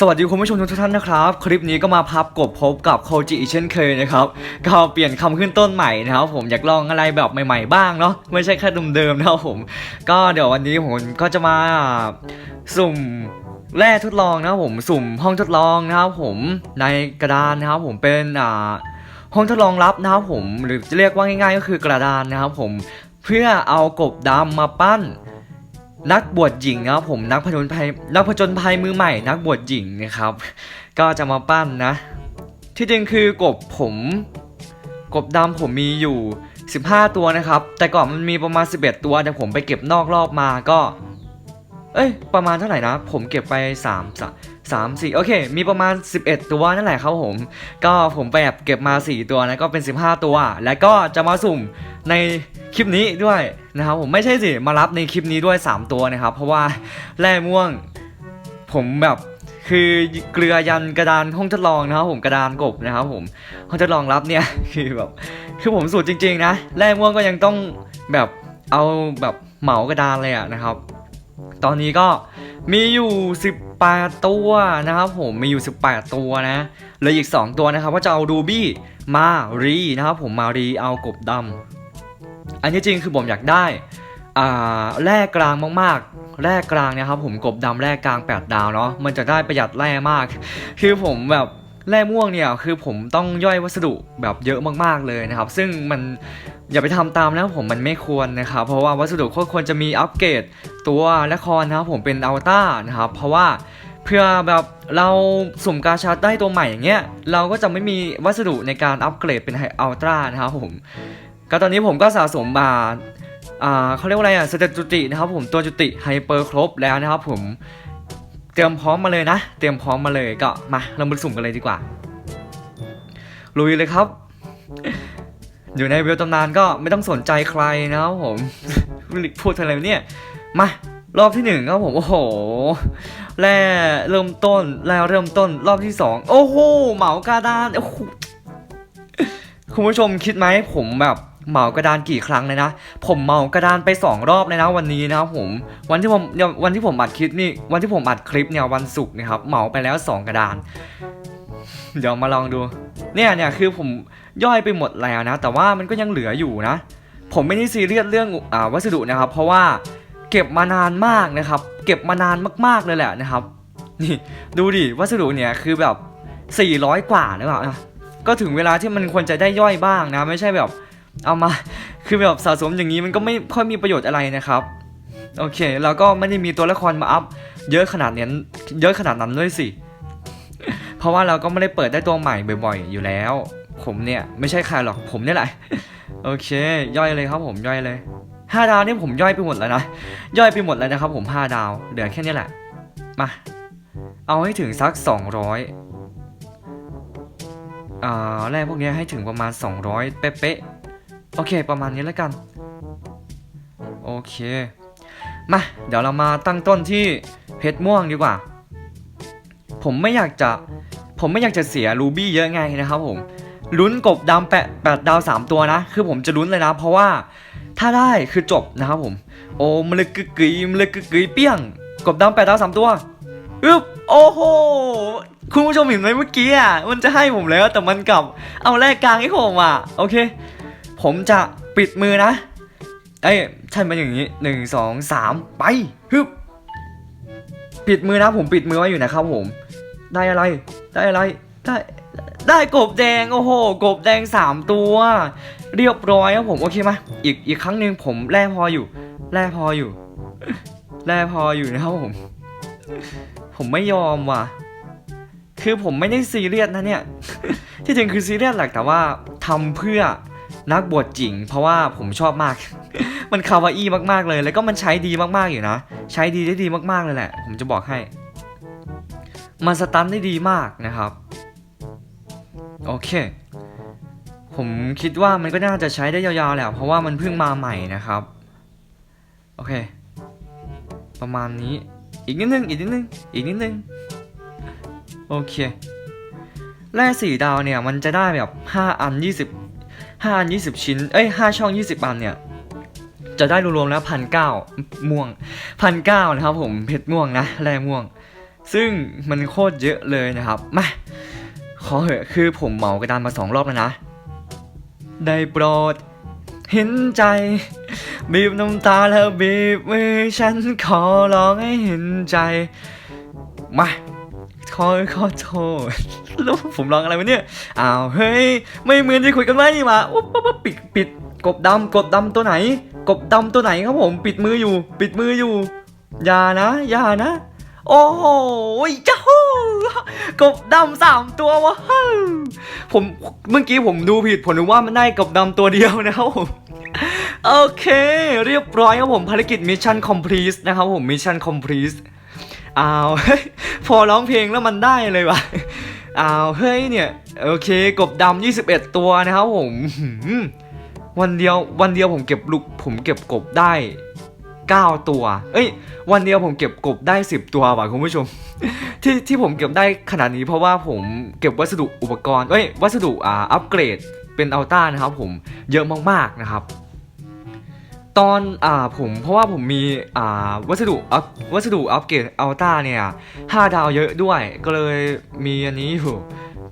สวัสดีคุณผู้ชมทุกท่านนะครับ คลิปนี้ก็มาพับกบพบกับโคจิอีกเช่นเคยนะครับก็เปลี่ยนคำขึ้นต้นใหม่นะครับผมอยากลองอะไรแบบใหม่ๆบ้างเนาะไม่ใช่แค่เดิมๆนะครับผม ก็เดี๋ยววันนี้ผมก็จะมาสุ่มแร่ทดลองนะครับผมสุ่มห้องทดลองนะครับผมในกระดานนะครับผมเป็นอ่าห้องทดลองลับนะครับผมหรือจะเรียกว่าง่ายๆ ก็คือกระดานนะครับผมเพื่อเอากบดำมาปั้น นักบวชหญิงนะครับผมนักผจญภัยนักผจญภัยมือใหม่ นักบวชหญิงนะครับ ก็จะมาปั้นนะ ที่จริงคือกบผม กบดำผมมีอยู่ 15 ตัวนะครับ แต่ก่อนมันมีประมาณ 11 ตัวแต่ผมไปเก็บนอกรอบมาก็ เอ้ยประมาณเท่าไหร่นะ ผมเก็บไป3 3 3 4โอเค มีประมาณ 11 ตัวนั่นแหละครับผม ก็ผมไปแอบเก็บมา 4 ตัวนะก็เป็น 15 ตัว แล้วก็จะมาสุ่ม ในคลิปนี้ด้วยนะครับผมไม่ใช่สิมารับในคลิปนี้ด้วย 3 ตัวนะครับ เพราะว่าแร่ม่วงผมแบบคือเกลือยันกระดานห้องทดลองนะครับผมกระดานกบนะครับผมห้องทดลองรับเนี่ยคือแบบคือผมสูตรจริง ๆ นะแร่ม่วงก็ยังต้องแบบเอาแบบเหมากระดานเลยอะนะครับ ตอนนี้ก็มีอยู่ 18 ตัวนะครับผมมีอยู่ 18 ตัวนะเหลืออีก 2 ตัวนะครับ ก็จะเอาดูบี้มารีนะครับผมมารีเอากบดำ อันนี้จริงคือผมอยากได้แร่กลางมากๆ แร่กลางเนะครับผมกบดำแร่กลาง 8 ดาวเนาะ มันจะได้ประหยัดแร่มาก คือผมแบบแร่ม่วงเนี่ยคือผมต้องย่อยวัสดุแบบเยอะมากๆเลยนะครับ ซึ่งมันอย่าไปทำตามนะผมมันไม่ควรนะครับ เพราะว่าวัสดุควรจะมีอัปเกรดตัวละครนะครับผมเป็นอัลต้านะครับ เพราะว่าเพื่อแบบเราสุ่มกาชาได้ตัวใหม่อย่างเงี้ยเราก็จะไม่มีวัสดุในการอัปเกรดเป็นอัลตร้านะครับผม ก็ตอนนี้ผมก็สะสมมาอ่าเขาเรียกว่าอะไรอะสเตตจุตินะครับผมตัวจุติไฮเปอร์ครบแล้วนะครับผมเตรียมพร้อมมาเลยนะ เตรียมพร้อมมาเลยก็มาเรามาสุ่มกันเลยดีกว่าลุยเลยครับ อยู่ในเวลตำนานก็ไม่ต้องสนใจใครนะครับผมพูดอะไรเนี่ยมารอบที่หนึ่งครับผมโอ้โหแร่เริ่มต้นแล้วเริ่มต้นรอบที่สองโอ้โหเหมากระดานโอ้โหคุณผู้ชมคิดไหมผมแบบ เมากระดานกี่ครั้งเลยนะ ผมเมากระดานไปสองรอบเลยนะวันนี้นะครับผม วันที่ผมวันที่ผมอัดคลิปนี่วันที่ผมอัดคลิปเนี่ยวันศุกร์นะครับเมาไปแล้วสองกระดาน เดี๋ยวมาลองดู เนี่ยเนี่ยคือผมย่อยไปหมดแล้วนะ แต่ว่ามันก็ยังเหลืออยู่นะ ผมไม่ได้ซีเรียสเรื่องอาวัสดุนะครับ เพราะว่าเก็บมานานมากนะครับ เก็บมานานมากๆเลยแหละนะครับ นี่ดูดิวัสดุเนี่ยคือแบบ 400 กว่าหรือเปล่าก็ถึงเวลาที่มันควรจะได้ย่อยบ้างนะ ไม่ใช่แบบ เอามาคือแบบสะสมอย่างนี้มันก็ไม่ค่อยมีประโยชน์อะไรนะครับโอเคแล้วก็ไม่ได้มีตัวละครมาอัพเยอะขนาดนี้เยอะขนาดนั้นด้วยสิเพราะว่าเราก็ไม่ได้เปิดได้ตัวใหม่บ่อยๆ อยู่แล้ว ผมเนี่ยไม่ใช่ใครหรอกผมเนี่ยแหละโอเค ย่อยเลยครับผมย่อยเลยห้าดาวนี่ผมย่อยไปหมดแล้วนะย่อยไปหมดแล้วนะครับผมห้าดาวเหลือแค่นี้แหละมาเอาให้ถึงสักสองร้อยอ่าแรกพวกนี้ให้ถึงประมาณ 200 เป๊ะๆ โอเค ประมาณนี้แล้วกัน โอเค มา เดี๋ยวเรามาตั้งต้นที่เพชรม่วงดีกว่า ผมไม่อยากจะ ผมไม่อยากจะเสียรูบี้เยอะไงนะครับผม ลุ้นกบดำแปดแปดดาวสามตัวนะ คือผมจะลุ้นเลยนะ เพราะว่าถ้าได้คือจบนะครับผม โอ้มลยกึกกึยมลยกึกกึยเปี้ยง กบดำแปดดาวสามตัวอึ๊บโอ้โห คุณผู้ชมเห็นไหมเมื่อกี้อะ มันจะให้ผมแล้วแต่มันกลับ เอาแรกกลางให้ผมอะ โอเค ผมจะปิดมือนะ เอ้ยใช่มันอย่างนี้หนึ่งสองสามไปฮึบปิดมือนะผมปิดมือไว้อยู่นะครับผม ได้อะไร ได้อะไร ได้ ได้กบแดงโอ้โห กบแดงสามตัว เรียบร้อยครับผมโอเคไหมอีกอีกครั้งหนึ่งผมแร่พออยู่ แร่พออยู่ แร่พออยู่นะครับผม ผมไม่ยอมว่ะ คือผมไม่ได้ซีเรียสนะเนี่ย ที่จริงคือซีเรียสแหละแต่ว่าทำเพื่อ นักบวชจริง เพราะว่าผมชอบมาก มันคาวาอี้มากๆเลย แล้วก็มันใช้ดีมากๆอยู่นะ ใช้ดีได้ดีมากๆเลยแหละ ผมจะบอกให้ มันสตันได้ดีมากนะครับ โอเค ผมคิดว่ามันก็น่าจะใช้ได้ยาวๆแหละเพราะว่ามันเพิ่งมาใหม่นะครับ โอเค ประมาณนี้ อีกนิดนึง อีกนิดนึง อีกนิดนึง โอเคแร่สี่ดาวเนี่ย มันจะได้แบบ 5 อัน 20 5อัน20 ชิ้น เอ้ย 5 ช่อง 20อันเนี่ย จะได้รวมๆแล้วพันเก้าม่วงพันเก้านะครับผม เพชรม่วงนะ แร่ม่วง ซึ่งมันโคตรเยอะเลยนะครับ มา ขอเหอะ คือผมเหมากระดานมาสองรอบแล้วนะ ได้โปรด เห็นใจ บีบน้ำตาแล้วบีบมือฉันขอร้องให้เห็นใจ มา ขอขอโทษ แล้วผมร้องอะไรวะเนี่ย อ้าวเฮ้ยไม่เหมือนที่คุยกันไว้นี่หว่าอุ๊บปั๊บปั๊บปิดปิดกบดำกบดำตัวไหน กบดำตัวไหนครับผมปิดมืออยู่ ปิดมืออยู่อย่านะอย่านะโอ้โหจ้าฮู้กบดำสามตัววะผมเมื่อกี้ผมดูผิดผมนึกว่ามันได้กบดำตัวเดียวนะครับผมโอเค เรียบร้อยครับผมภารกิจมิชชั่นคอมพลีทนะครับผมมิชชั่นคอมพลีทอ้าวพอร้องเพลงแล้วมันได้เลยวะ อ้าวเฮ้ยเนี่ยโอเคกบดำ21 ตัวนะครับผมหืมวันเดียววันเดียวผมเก็บลูกผมเก็บกบได้ 9 ตัว เอ้ย วันเดียวผมเก็บกบได้ 10 ตัวว่ะคุณผู้ชม ที่ที่ผมเก็บได้ขนาดนี้เพราะว่าผมเก็บวัสดุอุปกรณ์เอ้ยวัสดุอ่าอัปเกรดเป็นอัลต้านะครับผมเยอะมากๆนะครับ ตอนอ่าผมเพราะว่าผมมีอ่าวัสดุอัพวัสดุอัปเกรดอัลต้าเนี่ยห้าดาวเยอะด้วย ก็เลยมีอันนี้อยู่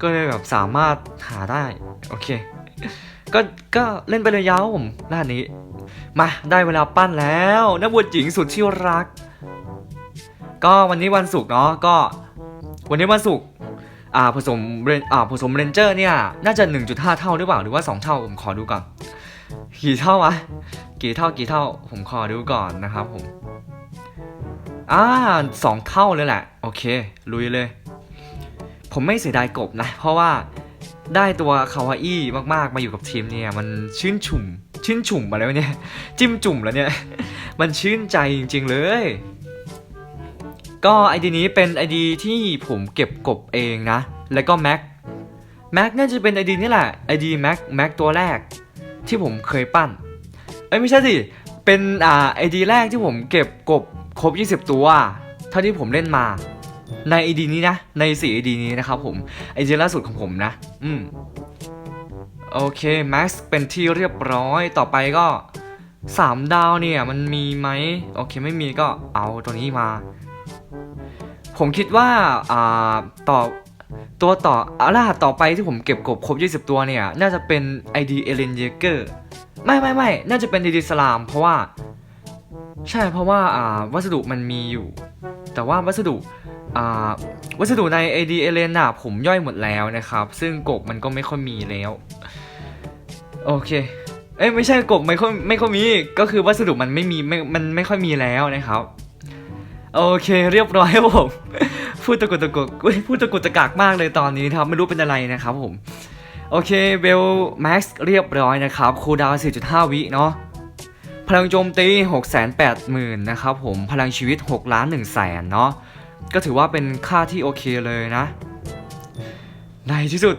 ก็เลยแบบสามารถหาได้ โอเค ก็ก็เล่นไปเลยยาวผมด้านนี้ มาได้เวลาปั้นแล้วนักบวชหญิงสุดที่รัก ก็วันนี้วันศุกร์เนาะก็ วันนี้วันศุกร์อ่าผสมเรนอ่าผสมเรนเจอร์เนี่ย น่าจะ 1.5 เท่าหรือเปล่าหรือว่า 2 เท่าผมขอดูก่อน กี่เท่าวะกี่เท่ากี่เท่า ผมขอดูก่อนนะครับผมอ่าสองเท่าเลยแหละ โอเค ลุยเลย ผมไม่เสียดายกบนะ เพราะว่าได้ตัวคาวาอี้มากๆ มาอยู่กับทีมเนี่ย มันชื่นชุ่ม ชื่นชุ่มมาแล้วะเนี่ย จิ้มจุ่มแล้วเนี่ย มันชื่นใจจริง ๆ เลย ก็ไอดีนี้เป็นไอดีที่ผมเก็บกบเองนะ แล้วก็แม็กแม็กน่าจะเป็นไอดีนี่แหละไอดีแม็กแม็กตัวแรก ที่ผมเคยปั้น เอ้ยไม่ใช่สิ เป็นอ่าไอดีแรกที่ผมเก็บกบครบ 20 ตัวเท่าที่ผมเล่นมา ในไอดีนี้นะ ใน4ไอดีนี้นะครับผมไอดีล่าสุดของผมนะ อืมโอเค Max เป็นที่เรียบร้อยต่อไปก็ 3 ดาวเนี่ยมันมีไหมโอเคไม่มีก็เอาตัวนี้มา ผมคิดว่าอ่าต่อ ตัวต่ออาล่าต่อไปที่ผมเก็บกบครบ 20 ตัวเนี่ย น่าจะเป็น ID เอเลนเยเกอร์ไม่ไม่ไม่น่าจะเป็น ID สลาม เพราะว่า ใช่เพราะว่าอ่าวัสดุมันมีอยู่ แต่ว่าวัสดุอ่าวัสดุใน AD e l e n น่ะผมย่อยหมดแล้วนะครับ ซึ่งกบมันก็ไม่ค่อยมีแล้ว โอเคเอ้ยไม่ใช่กบไม่ค่อยไม่ค่อยมีก็คือวัสดุมันไม่มีไม่มันไม่ค่อยมีแล้วนะครับ โอเคเรียบร้อยครับผม พูดตะกุกตะกุกเว้ยพูดตะกุกตะกากมากเลยตอนนี้ครับไม่รู้เป็นอะไรนะครับผม โอเคเบลแม็กซ์เรียบร้อยนะครับคูดาว 4.5 วิเนาะพลังโจมตี 680,000นะครับผมพลังชีวิต 6 ล้าน1แสนเนาะก็ถือว่าเป็นค่าที่โอเคเลยนะ ในที่สุด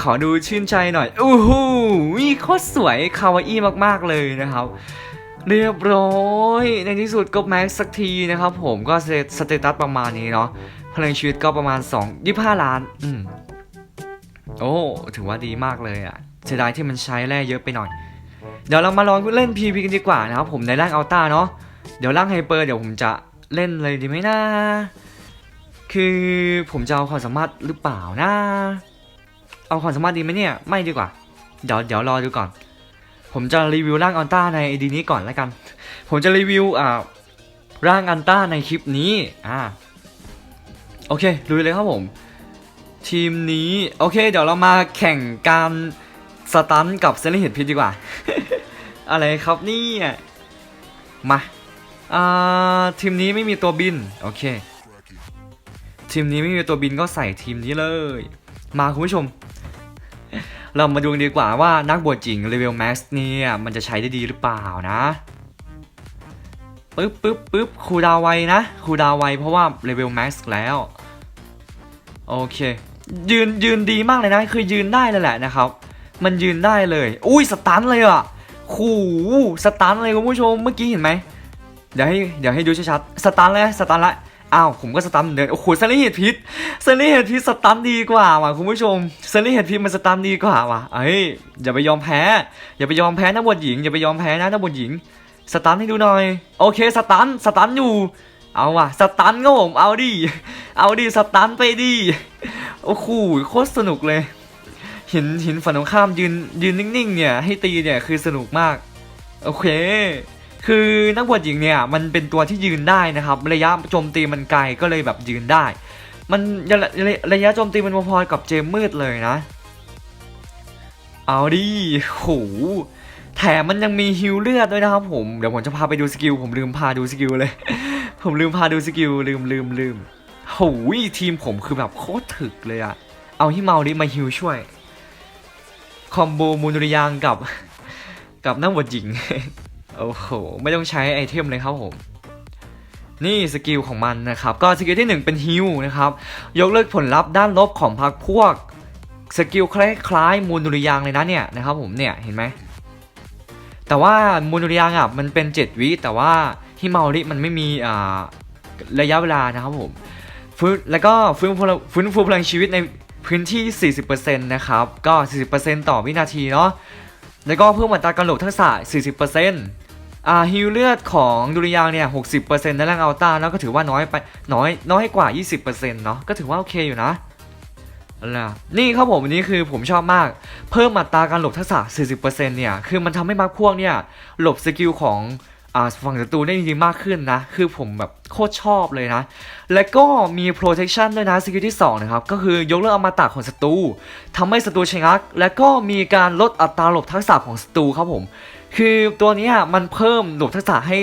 ขอดูชื่นใจหน่อยอู้หูวิโคตรสวยคาวาอี้มากๆเลยนะครับ เรียบร้อย ในที่สุดก็แม็กซ์สักทีนะครับผมก็สเตสเตตัสประมาณนี้เนาะพลังชีวิตก็ประมาณ 2 25 ล้าน อืม โอ้ ถือว่าดีมากเลยอะ่ะเสียดายที่มันใช้แร่เยอะไปหน่อย เดี๋ยวเรามาลองเล่น PVP กันดีกว่านะครับผมในร่างอัลต้าเนาะเดี๋ยวร่างไฮเปอร์เดี๋ยวผมจะเล่นเลยดีไหมนะ คือผมจะเอาความสามารถหรือเปล่านะ เอาความสามารถดีไหมเนี่ย ไม่ดีกว่า เดี๋ยวเดี๋ยวรอดูก่อน ผมจะรีวิวร่างอัลต้าในไอดีนี้ก่อนแล้วกัน ผมจะรีวิวอ่าร่างอัลต้าในคลิปนี้อ่าโอเคลุยเลยครับผม ทีมนี้ โอเค เดี๋ยวเรามาแข่งการสตันกับเซเนเฮดพิทดีกว่า อะไรครับนี่มาอ่าทีมนี้ไม่มีตัวบิน โอเค ทีมนี้ไม่มีตัวบินก็ใส่ทีมนี้เลย มาคุณผู้ชม เรามาดูกันดีกว่าว่านักบวชจริงเลเวลแม็กซ์เนี่ยมันจะใช้ได้ดีหรือเปล่านะปึ๊บปึ๊บปึ๊บครูดาวไวนะครูดาวไวเพราะว่าเลเวลแม็กซ์แล้ว โอเค ยืนยืนดีมากเลยนะ คือยืนได้เลยแหละนะครับ มันยืนได้เลย อุ้ยสตันเลยอะขู่สตันเลยคุณผู้ชมเมื่อกี้เห็นไหมเดี๋ยวให้เดี๋ยวให้ดูชัดๆสตันเลยสตันละ อ้าวผมก็สตันเหมือนเดิมโอ้โหเซนลี่เฮดพิษเซนลี่เฮดพิษสตันดีกว่าว่ะคุณผู้ชมเซนลี่เฮดพิษมันสตันดีกว่าว่ะเอ้ยอย่าไปยอมแพ้อย่าไปยอมแพ้นักบวชหญิงอย่าไปยอมแพ้นะนักบวชหญิงสตันให้ดูหน่อยโอเคสตันสตันอยู่เอาว่ะสตันก็ผมเอาดิเอาดิสตันไปดิโอ้โหโคตรสนุกเลยเห็นเห็นฝันตรงข้ามยืนยืนนิ่งๆเนี่ยให้ตีเนี่ยคือสนุกมากโอเค คือนักบวชหญิงเนี่ยมันเป็นตัวที่ยืนได้นะครับ ระยะโจมตีมันไกลก็เลยแบบยืนได้ มันระยะโจมตีมันพอๆกับเจมมืดเลยนะ เอาดิโหแถมมันยังมีฮิวเลือดด้วยนะครับผม เดี๋ยวผมจะพาไปดูสกิลผมลืมพาดูสกิลเลย ผมลืมพาดูสกิลลืมลืมลืมโหยทีมผมคือแบบโคตรถึกเลยอะเอาฮิเมาริมาฮิวช่วย คอมโบมูนริยางกับ กับนักบวชหญิง โอ้โห ไม่ต้องใช้ไอเทมเลยครับผม นี่สกิลของมันนะครับ ก็สกิลที่ 1 เป็นฮิวนะครับ ยกเลิกผลลัพธ์ด้านลบของพรรคพวก สกิลคล้ายๆมูลดุริยางเลยนะเนี่ยนะครับผมเนี่ยเห็นไหมแต่ว่ามูลดุริยางอะมันเป็น 7 วิแต่ว่าฮิมาริมันไม่มีอ่าระยะเวลานะครับผมฟื้นแล้วก็ฟื้นฟูฟื้นฟูพลังชีวิตในพื้นที่ 40%นะครับ ก็ 40%ต่อวินาทีเนาะ แล้วก็เพิ่มอัตราการหลบทักษะ 40% อ่าฮิลเลือดของดุริยางเนี่ย60%ในร่างอัลต้าแล้วก็ถือว่าน้อยไปน้อยน้อยกว่า 20%เนาะก็ถือว่าโอเคอยู่นะนะนี่ครับผมอันนี้คือผมชอบมาก เพิ่มอัตราการหลบทักษะ 40%เนี่ย คือมันทำให้มาร์คพวกเนี่ยหลบสกิลของอ่าฝั่งศัตรูได้ดีมากขึ้นนะ คือผมแบบโคตรชอบเลยนะ และก็มี protection ด้วยนะสกิลที่ 2 นะครับ ก็คือยกเลิกอมตะของศัตรูทำให้ศัตรูชะงัก และก็มีการลดอัตราหลบทักษะของศัตรูครับผม คือตัวนี้มันเพิ่มหลบทักษะให้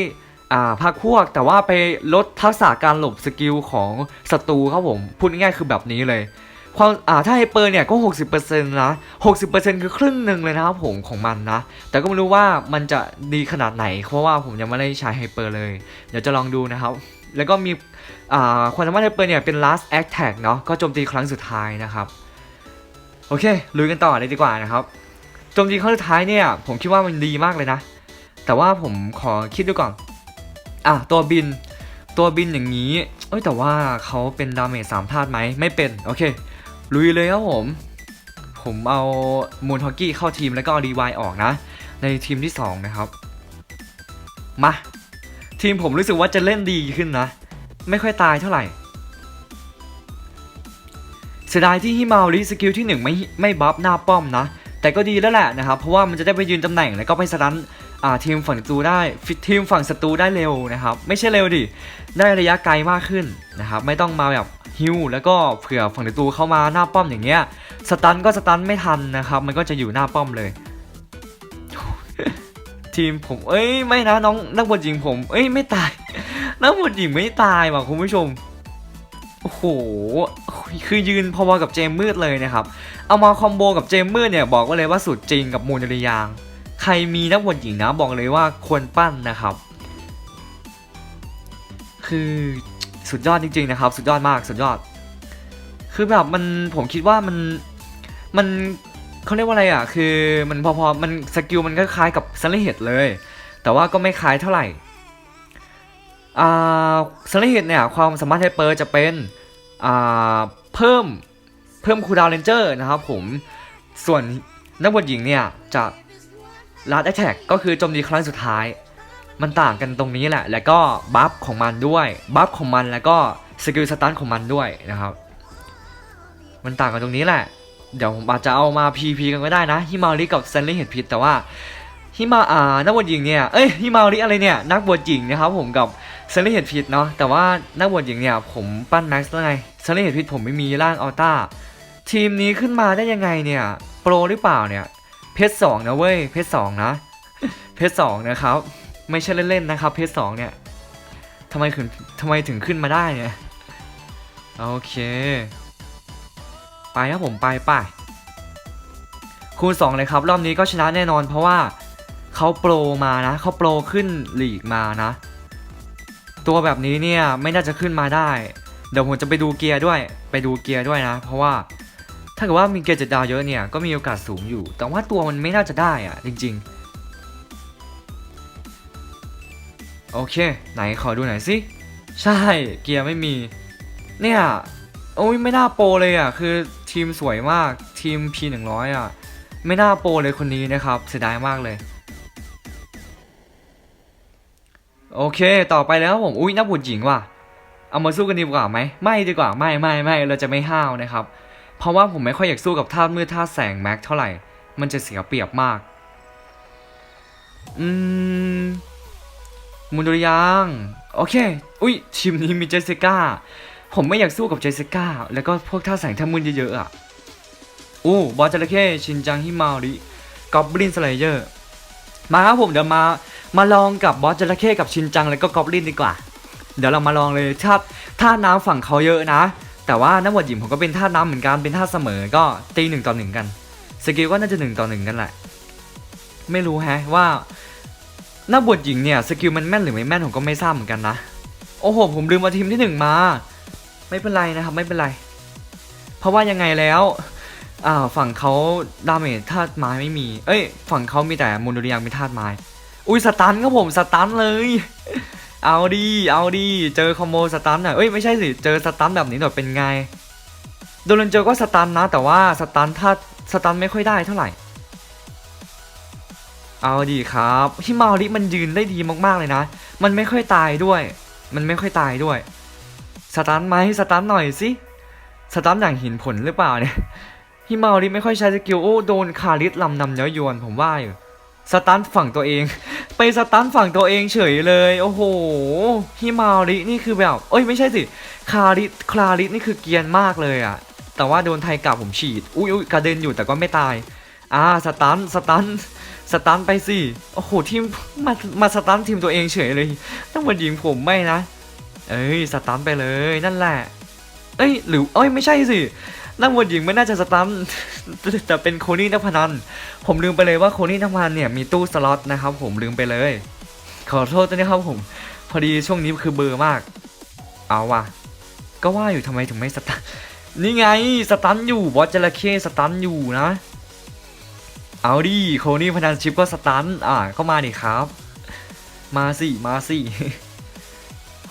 อ่าภาคพวก แต่ว่าไปลดทักษะการหลบสกิลของศัตรูครับผมพูดง่ายๆคือแบบนี้เลยความอ่าถ้าไฮเปอร์เนี่ยก็ 60%นะ60%คือครึ่งหนึ่งเลยนะครับผมของมันนะ แต่ก็ไม่รู้ว่ามันจะดีขนาดไหน เพราะว่าผมยังไม่ได้ใช้ไฮเปอร์เลย เดี๋ยวจะลองดูนะครับ แล้วก็มีอ่าความสามารถไฮเปอร์เนี่ยเป็น last attack เนาะก็โจมตีครั้งสุดท้ายนะครับ โอเคลุยกันต่อเลยดีกว่านะครับ โจมตีครั้งสุดท้ายเนี่ยผมคิดว่ามันดีมากเลยนะ แต่ว่าผมขอคิดดูก่อน อะตัวบิน ตัวบินอย่างนี้ เอ้ยแต่ว่าเขาเป็นดาเมจสามธาตุไหมไม่เป็น โอเค ลุยเลยครับผม ผมเอามูนฮอกกี้เข้าทีมแล้วก็รีวายออกนะ ในทีมที่ 2 นะครับ มา ทีมผมรู้สึกว่าจะเล่นดีขึ้นนะ ไม่ค่อยตายเท่าไหร่เสียดายที่ฮิมาริสกิลที่ 1 ไม่ไม่บัฟหน้าป้อมนะ แต่ก็ดีแล้วแหละนะครับ เพราะว่ามันจะได้ไปยืนตำแหน่งแล้วก็ไปสตันทีมฝั่งศัตรูได้ทีมฝั่งศัตรูได้เร็วนะครับ ไม่ใช่เร็วดิ ได้ระยะไกลมากขึ้นนะครับ ไม่ต้องมาแบบฮิวแล้วก็เผื่อฝั่งศัตรูเข้ามาหน้าป้อมอย่างเงี้ยสตันก็สตันไม่ทันนะครับ มันก็จะอยู่หน้าป้อมเลย ทีมผมเอ้ยไม่นะน้องนักบอลหญิงผม เอ้ยไม่ตาย นักบอลหญิงไม่ตายว่ะคุณผู้ชมโอ้โห คือยืนพอๆกับเจมมืดเลยนะครับ เอามาคอมโบกับเจมเมืดเนี่ยบอกไว่าเลยว่าสุดจริงกับมูลนิยาง ใครมีนักบอลหญิงนะบอกเลยว่าควรปั้นนะครับ คือสุดยอดจริงๆนะครับ สุดยอดมากสุดยอด คือแบบมันผมคิดว่ามันมันเขาเรียกว่าอะไรอะ คือมันพอๆมันสกิลมันก็คล้ายกับซันเลเฮดเลย แต่ว่าก็ไม่คล้ายเท่าไหร่อ่าซันเลเฮดเนี่ยความสามารถไฮเปอร์จะเป็นอ่าเพิ่ม เพิ่มคูดาวเลนเจอร์นะครับผมส่วนนักบวชหญิงเนี่ยจะลัดแอ t แทกก็คือโจมตีครั้งสุดท้าย มันต่างกันตรงนี้แหละ แล้วก็บัฟของมันด้วยบัฟของมันแล้วก็สกิลสตันของมันด้วยนะครับ มันต่างกันตรงนี้แหละ เดี๋ยวผมอาจจะเอามา PP กันก็ได้นะฮิมาริกับเซนลี่เห็ดพิษแต่ว่าฮิมาอ่านักบวชหญิงเนี่ยเอ้ยฮิมาริอะไรเนี่ยนักบวชหญิงนะครับผมกับเซนลี่เห็ดพิษเนาะแต่ว่านักบวชหญิงเนี่ยผมปั้นแม็กซ์แล้วไงเซนลี่เห็ดพิษผมไม่มีร่างอัลต้า ทีมนี้ขึ้นมาได้ยังไงเนี่ย โปรหรือเปล่าเนี่ย เพชรสองนะเว้ย เพชรสองนะ เพชรสองนะครับ ไม่ใช่เล่นๆนะครับ เพชรสองเนี่ยทำไมถึงทำไมถึงขึ้นมาได้เนี่ย โอเค ไปครับผมไปไปคูณ2เลยครับ รอบนี้ก็ชนะแน่นอน เพราะว่าเขาโปรมานะเขาโปรขึ้นหลีกมานะ ตัวแบบนี้เนี่ยไม่น่าจะขึ้นมาได้ เดี๋ยวผมจะไปดูเกียร์ด้วย ไปดูเกียร์ด้วยนะ เพราะว่า ถ้าเกิดว่ามีเกียร์เจ็ดดาวเยอะเนี่ยก็มีโอกาสสูงอยู่ แต่ว่าตัวมันไม่น่าจะได้อะจริง ๆ โอเค ไหนขอดูหน่อยสิ ใช่เกียร์ไม่มี เนี่ยโอ้ยไม่น่าโปรเลยอะคือทีมสวยมากทีม P100 อะ ไม่น่าโปรเลยคนนี้นะครับ เสียดายมากเลย โอเคต่อไปแล้วผมอุ้ยนักบุญหญิงว่ะเอามาสู้กันดีกว่าไหมไม่ดีกว่าไม่ไม่ไม่เราจะไม่ห้าวนะครับ เพราะว่าผมไม่ค่อยอยากสู้กับธาตุมืดธาตุแสงแม็กเท่าไหร่ มันจะเสียเปรียบมาก อืมมุนดุริยางโอเค อุ้ยทีมนี้มีเจสสิก้า ผมไม่อยากสู้กับเจสสิก้า แล้วก็พวกท่าแสงท่ามืดเยอะๆอะอู้บอสจระเข้ชินจังฮิมาริกอบลินสไลเยอร์มาครับผมเดี๋ยวมามาลองกับบอสจระเข้กับชินจังแล้วก็กอบลินดีกว่า เดี๋ยวเรามาลองเลยถ้าท่าน้ำฝั่งเขาเยอะนะ แต่ว่านักบวชหญิงผมก็เป็นท่าน้ำเหมือนกันเป็นท่าเสมอก็ตีหนึ่งต่อหนึ่งกันสกิลก็น่าจะหนึ่งต่อหนึ่งกันแหละ ไม่รู้แฮะว่านักบวชหญิงเนี่ยสกิลมันแม่นหรือไม่แม่นผมก็ไม่ทราบเหมือนกันนะโอ้โหผมลืมมาทีมที่หนึ่งมา ไม่เป็นไรนะครับไม่เป็นไร เพราะว่ายังไงแล้วอ่าฝั่งเขาดาเมจธาตุไม้ไม่มี เอ้ย ฝั่งเขามีแต่มูลดุริยางเป็นธาตุไม้ อุ้ยสตันครับผมสตันเลย เอาดีเอาดีเจอคอมโบสตันอะเอ้ยไม่ใช่สิ เจอสตันแบบนี้หน่อยเป็นไง โดนเจอก็สตันนะ แต่ว่าสตันถ้าสตันไม่ค่อยได้เท่าไหร่ เอาดีครับฮิมาริมันยืนได้ดีมากๆเลยนะ มันไม่ค่อยตายด้วย มันไม่ค่อยตายด้วย สตันไหมสตันหน่อยสิ สตันอย่างเห็นผลหรือเปล่าเนี่ยฮิมาริไม่ค่อยใช้สกิลโอ้โดนคาริสลำนำเย้อยวนผมว่าอยู่ สตันฝั่งตัวเอง ไปสตันฝั่งตัวเองเฉยเลย โอ้โหฮิมารินี่คือแบบ เอ้ยไม่ใช่สิคาริคลาริสนี่คือเกียนมากเลยอะแต่ว่าโดนไทยกลับผมฉีดอุ้ยอุ้ยกระเด็นอยู่แต่ก็ไม่ตาย อ่าสตันสตันสตันไปสิโอ้โหทีมมามาสตันทีมตัวเองเฉยเลยต้องมายิงผมไม่นะ เอ้ยสตันไปเลยนั่นแหละ เอ้ยหรือเอ้ยไม่ใช่สิ นักบอลหญิงไม่น่าจะสตันแต่เป็นโคนี่นักพนัน ผมลืมไปเลยว่าโคนี่นักพนันเนี่ยมีตู้สล็อตนะครับผมลืมไปเลย ขอโทษด้วยนะครับผมพอดีช่วงนี้คือเบอร์มาก เอาว่ะ ก็ว่าอยู่ทำไมถึงไม่สตันนี่ไงสตันอยู่บอสจระเข้สตันอยู่นะ เอาดิโคนี่พนันชิปก็สตันอ่าก็มาดิครับ มาสิมาสิ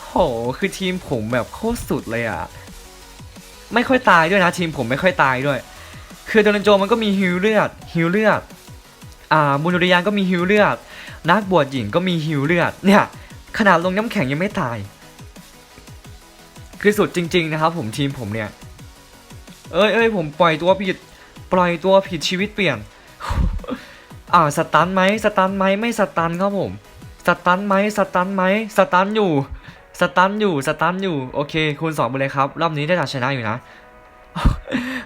โหคือทีมผมแบบโคตรสุดเลยอะ ไม่ค่อยตายด้วยนะทีมผมไม่ค่อยตายด้วย คือโดนโจมันก็มีฮิวเลือดฮิวเลือดอ่าบุญดุริยางก็มีฮิวเลือด นักบวชหญิงก็มีฮิวเลือดเนี่ยขนาดลงน้ำแข็งยังไม่ตาย คือสุดจริง ๆ นะครับผมทีมผมเนี่ย เอ้ยเอ้ยผมปล่อยตัวผิด ปล่อยตัวผิดชีวิตเปลี่ยน อ่าสตันไหมสตันไหมไม่สตันครับผม สตันไหมสตันไหมสตันอยู่ สตันอยู่สตันอยู่โอเคคูณสองไปเลยครับ รอบนี้ได้ดัดชนะอยู่นะ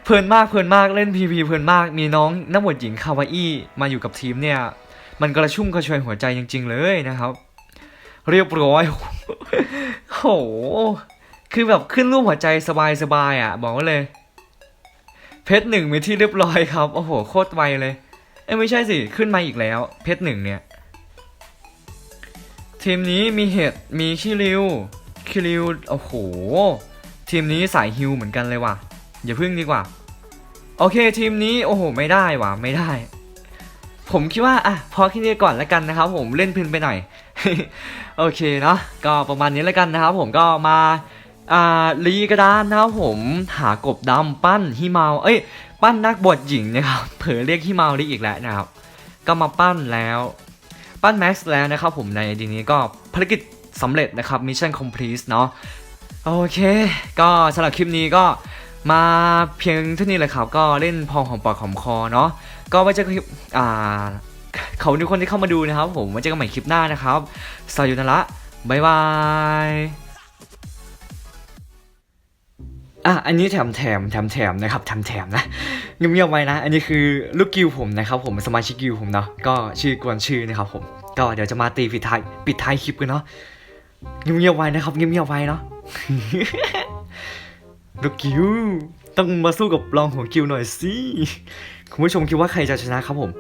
เพลินมากเพลินมากเล่นพีพีเพลินมากมีน้องนักบวชหญิงคาวาอี้มาอยู่กับทีมเนี่ย มันกระชุ่มกระชวยหัวใจจริง ๆ เลยนะครับ เรียบร้อยโหคือแบบขึ้นรูปหัวใจสบายๆอะ บอกไว้เลย เพชรหนึ่งมีที่เรียบร้อยครับ โอ้โห โคตรไวเลย เอ้ยไม่ใช่สิ ขึ้นมาอีกแล้ว เพชรหนึ่งเนี่ย ทีมนี้มีเห็ดมีคิริวคิริวโอ้โห ทีมนี้สายฮิวเหมือนกันเลยว่ะ อย่าพึ่งดีกว่า โอเคทีมนี้โอ้โห ไม่ได้ว่ะไม่ได้ ผมคิดว่าอะพอแค่นี้ก่อนแล้วกันนะครับ ผมเล่นพื้นไปหน่อย โอเคเนาะก็ประมาณนี้แล้วกันนะครับ ผมก็มาอ่าลีกระดานนะครับผมหากบดำปั้นฮิมาเอ้ย ปั้นนักบวชหญิงนะครับเผลอเรียกฮิมาลีอีกแล้วนะครับ ก็มาปั้นแล้ว ปั้นแม็กซ์แล้วนะครับผมในดีนี้ก็ภารกิจสำเร็จนะครับมิชชั่นคอมพลีทเนาะโอเค ก็สำหรับคลิปนี้ก็มาเพียงเท่านี้แหละครับก็เล่นพอหอมปากหอมคอเนาะก็ไว้เจอกันคลิปอ่าเขาทุกคนที่เข้ามาดูนะครับผมไว้เจอกันใหม่คลิปหน้านะครับสวัสดีนะละบ๊ายบาย อะอันนี้แถมแถมแถมแถมนะครับแถมแถมนะเงียบๆไว้นะ อันนี้คือลูกกิวผมนะครับผมสมาชิกกิวผมเนาะก็ชื่อกวนชื่อนะครับผมก็เดี๋ยวจะมาตีปิดท้ายปิดท้ายคลิปกันเนาะเงียบๆไว้นะครับเงียบๆไว้เนาะลูกกิวต้องมาสู้กับรองของกิวหน่อยสิคุณผู้ชมคิดว่าใครจะชนะครับผม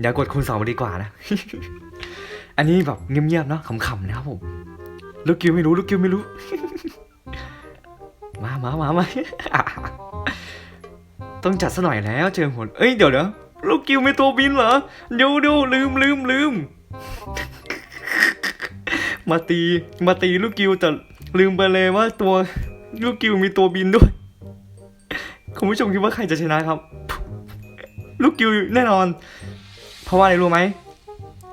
เดี๋ยวกดคูณสองดีกว่านะ อันนี้แบบเงียบๆเนาะขำๆนะครับผมลูกกิวไม่รู้ลูกกิวไม่รู้ มามามามา ต้องจัดซะหน่อยแล้วเจอหัวเอ้ยเดี๋ยวเดี๋ยวลูกกิวมีตัวบินเหรอเดี๋ยวเดี๋ยวลืมลืมลืม มาตีมาตีลูกกิวแต่ลืมไปเลยว่าตัวลูกกิวมีตัวบินด้วย คุณผู้ชมคิดว่าใครจะชนะครับ ลูกกิวแน่นอน เพราะว่าอะไรรู้ไหม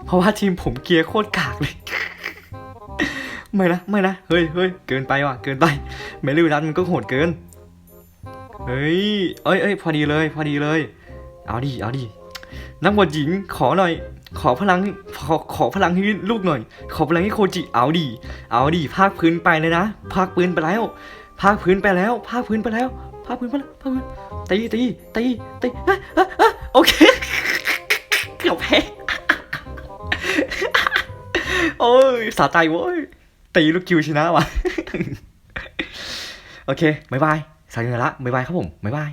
เพราะว่าทีมผมเกียร์โคตรกากเลย ไม่นะ ไม่นะ เฮ้ยเฮ้ยเกินไปว่ะ เกินไป เมลิวดันมันก็โหดเกิน เฮ้ย เอ้ยเอ้ยพอดีเลย พอดีเลย เอาดิ เอาดิ นักบวชหญิงขอหน่อย ขอพลัง ขอขอพลังให้ลูกหน่อย ขอพลังให้โคจิ เอาดิ เอาดิ ภาคพื้นไปเลยนะ ภาคพื้นไปแล้ว ภาคพื้นไปแล้ว ภาคพื้นไปแล้ว ภาคพื้นไปแล้ว ภาคพื้น ตี ตี ตี ตีโอเค เกือบแพ้โอ้ยสาใจเว้ยตีลูกคิวชนะว่ะ โอเคบายบายสายเงินละบายบายครับผมบายบาย